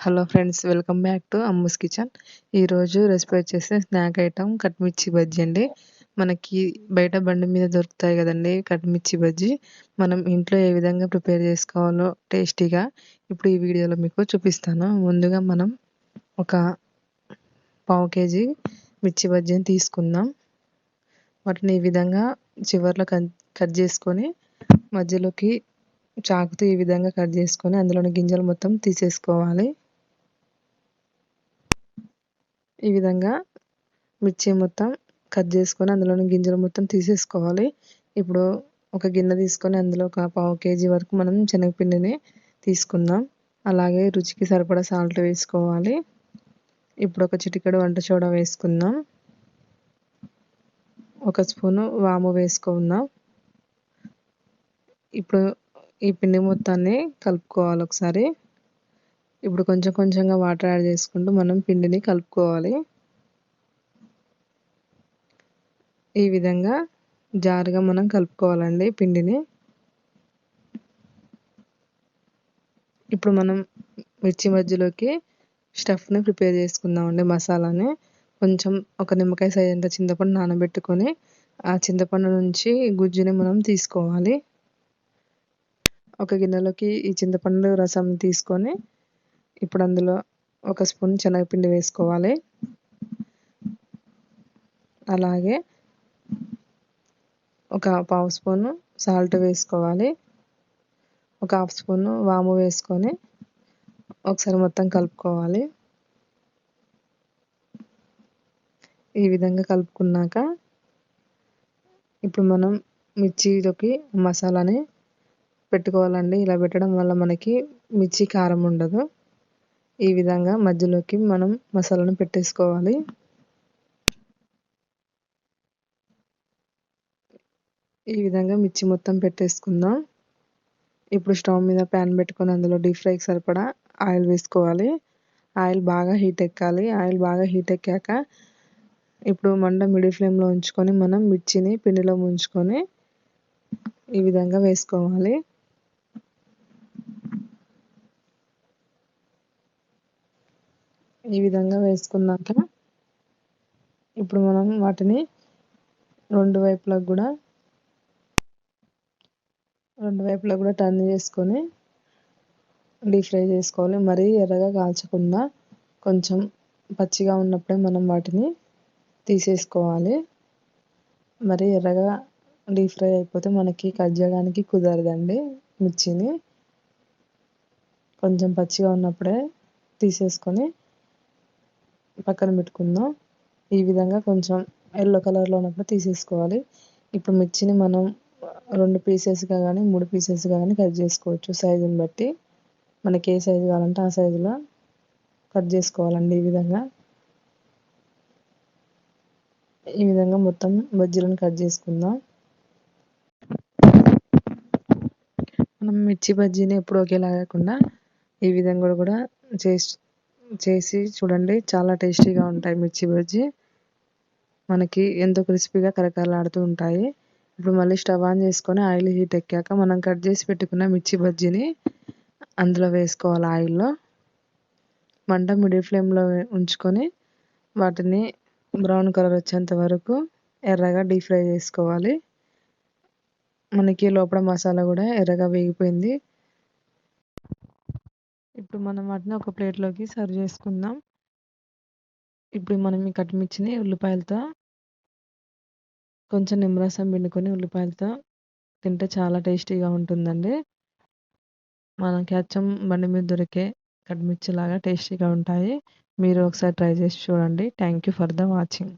Hello friends welcome back to Ammu's kitchen ఈరోజు recipe వచ్చేసి snack item కట్మిర్చి బజ్జీ అండి. మనకి బయట బండి మీద దొరుకుతాయి కదండి కట్మిర్చి బజ్జీ. మనం ఇంట్లో ఏ విధంగా ప్రిపేర్ చేసుకోవాలో టేస్టీగా ఇప్పుడు ఈ వీడియోలో మీకు చూపిస్తాను. ముందుగా మనం ఒక పావు కేజీ మిర్చి బజ్జీని తీసుకుందాం. వాటిని ఈ విధంగా చివర్లో కట్ చేసుకొని మధ్యలోకి చాకుతో ఈ విధంగా కట్ చేసుకొని అందులోని గింజలు మొత్తం తీసేసుకోవాలి. ఈ విధంగా మిర్చి మొత్తం కట్ చేసుకొని అందులోని గింజలు మొత్తం తీసేసుకోవాలి. ఇప్పుడు ఒక గిన్నె తీసుకొని అందులో ఒక పావు కేజీ వరకు మనం శనగపిండిని తీసుకుందాం. అలాగే రుచికి సరిపడా సాల్ట్ వేసుకోవాలి. ఇప్పుడు ఒక చిటికెడు వంట సోడా వేసుకుందాం. ఒక స్పూను వాము వేసుకుందాం. ఇప్పుడు ఈ పిండి మొత్తాన్ని కలుపుకోవాలి ఒకసారి. ఇప్పుడు కొంచెం కొంచెంగా వాటర్ యాడ్ చేసుకుంటూ మనం పిండిని కలుపుకోవాలి. ఈ విధంగా జారుగా మనం కలుపుకోవాలండి పిండిని. ఇప్పుడు మనం మిర్చి మధ్యలోకి స్టఫ్ని ప్రిపేర్ చేసుకుందామండి మసాలాని. కొంచెం ఒక నిమ్మకాయ సైజ్ అంత చింతపండు నానబెట్టుకొని ఆ చింతపండు నుంచి గుజ్జుని మనం తీసుకోవాలి. ఒక గిన్నెలోకి ఈ చింతపండు రసం తీసుకొని ఇప్పుడు అందులో ఒక స్పూన్ శనగపిండి వేసుకోవాలి. అలాగే ఒక పావు స్పూను సాల్ట్ వేసుకోవాలి. ఒక హాఫ్ స్పూను వాము వేసుకొని ఒకసారి మొత్తం కలుపుకోవాలి. ఈ విధంగా కలుపుకున్నాక ఇప్పుడు మనం మిర్చిలోకి మసాలాని పెట్టుకోవాలండి. ఇలా పెట్టడం వల్ల మనకి మిర్చి కారం ఉండదు. ఈ విధంగా మధ్యలోకి మనం మసాలాను పెట్టేసుకోవాలి. ఈ విధంగా మిర్చి మొత్తం పెట్టేసుకుందాం. ఇప్పుడు స్టవ్ మీద ప్యాన్ పెట్టుకొని అందులో డీప్ ఫ్రైకి సరిపడా ఆయిల్ వేసుకోవాలి. ఆయిల్ బాగా హీట్ ఎక్కాలి. ఆయిల్ బాగా హీట్ ఎక్కాక ఇప్పుడు మంట మిడిల్ ఫ్లేమ్లో ఉంచుకొని మనం మిర్చిని పిండిలో ముంచుకొని ఈ విధంగా వేసుకోవాలి. ఈ విధంగా వేసుకున్నాక ఇప్పుడు మనం వాటిని రెండు వైపులకు కూడా రెండు వైపులా కూడా టర్న్ చేసుకొని డీప్ ఫ్రై చేసుకోవాలి. మరీ ఎర్రగా కాల్చకుండా కొంచెం పచ్చిగా ఉన్నప్పుడే మనం వాటిని తీసేసుకోవాలి. మరి ఎర్రగా డీప్ ఫ్రై అయిపోతే మనకి కట్ చేయడానికి కుదరదండి మిర్చిని. కొంచెం పచ్చిగా ఉన్నప్పుడే తీసేసుకొని పక్కన పెట్టుకుందాం. ఈ విధంగా కొంచెం ఎల్లో కలర్లో ఉన్నప్పుడు తీసేసుకోవాలి. ఇప్పుడు మిర్చిని మనం రెండు పీసెస్గా కానీ మూడు పీసెస్గా కానీ కట్ చేసుకోవచ్చు సైజుని బట్టి. మనకి ఏ సైజు కావాలంటే ఆ సైజులో కట్ చేసుకోవాలండి ఈ విధంగా. ఈ విధంగా మొత్తం బజ్జీలను కట్ చేసుకుందాం. మనం మిర్చి బజ్జీని ఎప్పుడు ఒకేలా కాకుండా ఈ విధంగా కూడా చేసి చేసి చూడండి. చాలా టేస్టీగా ఉంటాయి మిర్చి బజ్జీ. మనకి ఎంతో క్రిస్పీగా కరకరలాడుతూ ఉంటాయి. ఇప్పుడు మళ్ళీ స్టవ్ ఆన్ చేసుకొని ఆయిల్ హీట్ ఎక్కాక మనం కట్ చేసి పెట్టుకున్న మిర్చి బజ్జీని అందులో వేసుకోవాలి ఆయిల్లో. మంట మిడిల్ ఫ్లేమ్లో ఉంచుకొని వాటిని బ్రౌన్ కలర్ వచ్చేంత వరకు ఎర్రగా డీప్ ఫ్రై చేసుకోవాలి. మనకి లోపల మసాలా కూడా ఎర్రగా వేగిపోయింది. ఇప్పుడు మనం వాటిని ఒక ప్లేట్లోకి సర్వ్ చేసుకుందాం. ఇప్పుడు మనం ఈ కట్మిర్చిని ఉల్లిపాయలతో కొంచెం నిమ్మరసం పిండుకొని ఉల్లిపాయలతో తింటే చాలా టేస్టీగా ఉంటుందండి. మనకి అచ్చం బండి మీద దొరికే కట్మిర్చి లాగా టేస్టీగా ఉంటాయి. మీరు ఒకసారి ట్రై చేసి చూడండి. Thank you for the watching.